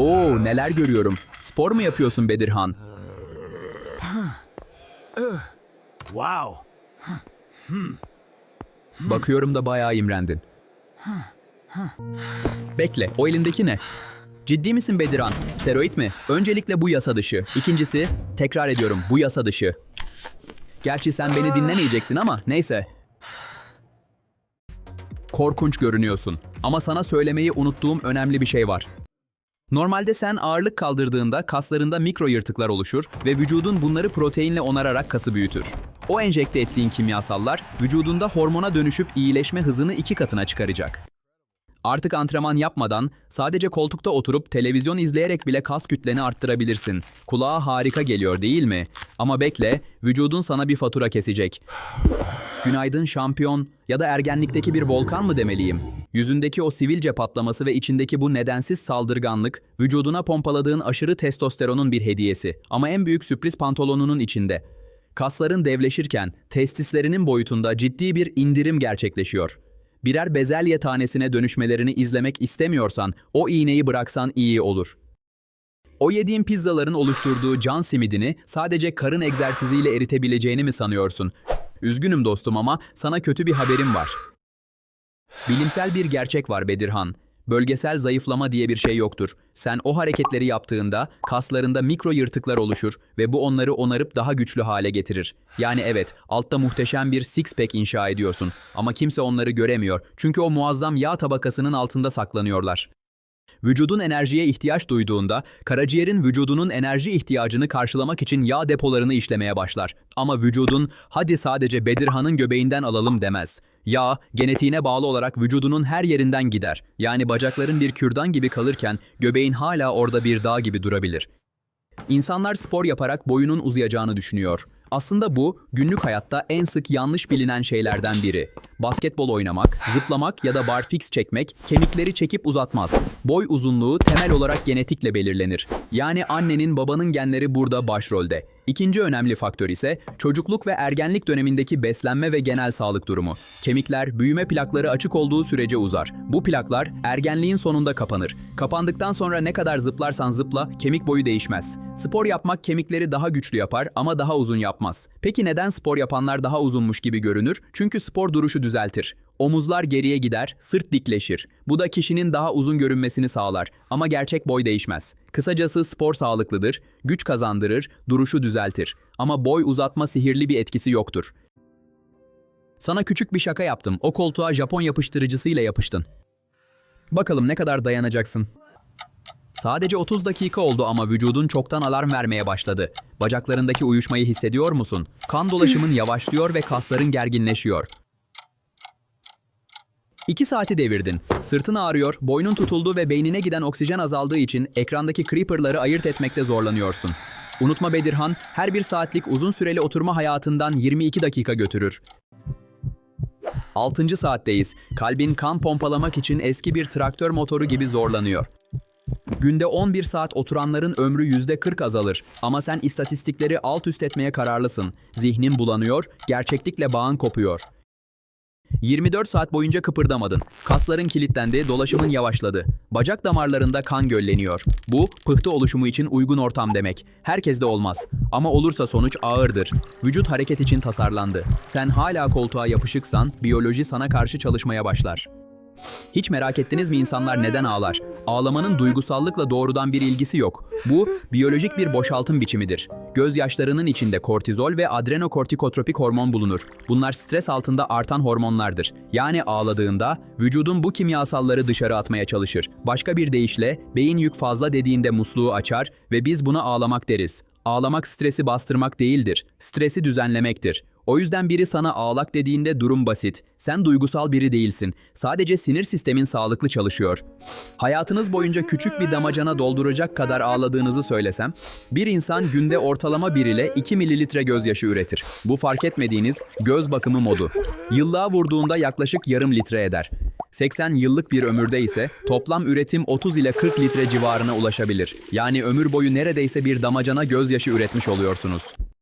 Oo neler görüyorum. Spor mu yapıyorsun Bedirhan? Wow. Bakıyorum da bayağı imrendin. Bekle, o elindeki ne? Ciddi misin Bedirhan? Steroid mi? Öncelikle bu yasa dışı. İkincisi, tekrar ediyorum, bu yasa dışı. Gerçi sen beni dinlemeyeceksin ama neyse. Korkunç görünüyorsun. Ama sana söylemeyi unuttuğum önemli bir şey var. Normalde sen ağırlık kaldırdığında kaslarında mikro yırtıklar oluşur ve vücudun bunları proteinle onararak kası büyütür. O enjekte ettiğin kimyasallar vücudunda hormona dönüşüp iyileşme hızını iki katına çıkaracak. Artık antrenman yapmadan sadece koltukta oturup televizyon izleyerek bile kas kütleni arttırabilirsin. Kulağa harika geliyor değil mi? Ama bekle, vücudun sana bir fatura kesecek. Günaydın şampiyon ya da ergenlikteki bir volkan mı demeliyim? Yüzündeki o sivilce patlaması ve içindeki bu nedensiz saldırganlık, vücuduna pompaladığın aşırı testosteronun bir hediyesi. Ama en büyük sürpriz pantolonunun içinde. Kasların devleşirken testislerinin boyutunda ciddi bir indirim gerçekleşiyor. Birer bezelye tanesine dönüşmelerini izlemek istemiyorsan o iğneyi bıraksan iyi olur. O yediğin pizzaların oluşturduğu can simidini sadece karın egzersiziyle eritebileceğini mi sanıyorsun? Üzgünüm dostum ama sana kötü bir haberim var. Bilimsel bir gerçek var Bedirhan. Bölgesel zayıflama diye bir şey yoktur. Sen o hareketleri yaptığında kaslarında mikro yırtıklar oluşur ve bu onları onarıp daha güçlü hale getirir. Yani evet, altta muhteşem bir six pack inşa ediyorsun ama kimse onları göremiyor çünkü o muazzam yağ tabakasının altında saklanıyorlar. Vücudun enerjiye ihtiyaç duyduğunda karaciğerin vücudunun enerji ihtiyacını karşılamak için yağ depolarını işlemeye başlar. Ama vücudun hadi sadece Bedirhan'ın göbeğinden alalım demez. Yağ genetiğine bağlı olarak vücudunun her yerinden gider. Yani bacakların bir kürdan gibi kalırken göbeğin hala orada bir dağ gibi durabilir. İnsanlar spor yaparak boyunun uzayacağını düşünüyor. Aslında bu günlük hayatta en sık yanlış bilinen şeylerden biri. Basketbol oynamak, zıplamak ya da barfix çekmek kemikleri çekip uzatmaz. Boy uzunluğu temel olarak genetikle belirlenir. Yani annenin babanın genleri burada başrolde. İkinci önemli faktör ise çocukluk ve ergenlik dönemindeki beslenme ve genel sağlık durumu. Kemikler büyüme plakları açık olduğu sürece uzar. Bu plaklar ergenliğin sonunda kapanır. Kapandıktan sonra ne kadar zıplarsan zıpla kemik boyu değişmez. Spor yapmak kemikleri daha güçlü yapar ama daha uzun yapmaz. Peki neden spor yapanlar daha uzunmuş gibi görünür? Çünkü spor duruşu düzeltir. Omuzlar geriye gider, sırt dikleşir. Bu da kişinin daha uzun görünmesini sağlar ama gerçek boy değişmez. Kısacası spor sağlıklıdır, güç kazandırır, duruşu düzeltir. Ama boy uzatma sihirli bir etkisi yoktur. Sana küçük bir şaka yaptım. O koltuğa Japon yapıştırıcısıyla yapıştın. Bakalım ne kadar dayanacaksın. Sadece 30 dakika oldu ama vücudun çoktan alarm vermeye başladı. Bacaklarındaki uyuşmayı hissediyor musun? Kan dolaşımın yavaşlıyor ve kasların gerginleşiyor. 2 saati devirdin. Sırtın ağrıyor, boynun tutuldu ve beynine giden oksijen azaldığı için ekrandaki creeper'ları ayırt etmekte zorlanıyorsun. Unutma Bedirhan, her bir saatlik uzun süreli oturma hayatından 22 dakika götürür. 6. saatteyiz. Kalbin kan pompalamak için eski bir traktör motoru gibi zorlanıyor. Günde 11 saat oturanların ömrü %40 azalır. Ama sen istatistikleri alt üst etmeye kararlısın. Zihnin bulanıyor, gerçeklikle bağın kopuyor. 24 saat boyunca kıpırdamadın. Kasların kilitlendi, dolaşımın yavaşladı. Bacak damarlarında kan gölleniyor. Bu, pıhtı oluşumu için uygun ortam demek. Herkeste olmaz. Ama olursa sonuç ağırdır. Vücut hareket için tasarlandı. Sen hala koltuğa yapışıksan, biyoloji sana karşı çalışmaya başlar. Hiç merak ettiniz mi insanlar neden ağlar? Ağlamanın duygusallıkla doğrudan bir ilgisi yok. Bu, biyolojik bir boşaltım biçimidir. Gözyaşlarının içinde kortizol ve adrenokortikotropik hormon bulunur. Bunlar stres altında artan hormonlardır. Yani ağladığında vücudun bu kimyasalları dışarı atmaya çalışır. Başka bir deyişle beyin yük fazla dediğinde musluğu açar ve biz buna ağlamak deriz. Ağlamak stresi bastırmak değildir. Stresi düzenlemektir. O yüzden biri sana ağlak dediğinde durum basit. Sen duygusal biri değilsin. Sadece sinir sistemin sağlıklı çalışıyor. Hayatınız boyunca küçük bir damacana dolduracak kadar ağladığınızı söylesem, bir insan günde ortalama 1 ile 2 mililitre gözyaşı üretir. Bu fark etmediğiniz göz bakımı modu. Yıllığa vurduğunda yaklaşık yarım litre eder. 80 yıllık bir ömürde ise toplam üretim 30 ile 40 litre civarına ulaşabilir. Yani ömür boyu neredeyse bir damacana gözyaşı üretmiş oluyorsunuz.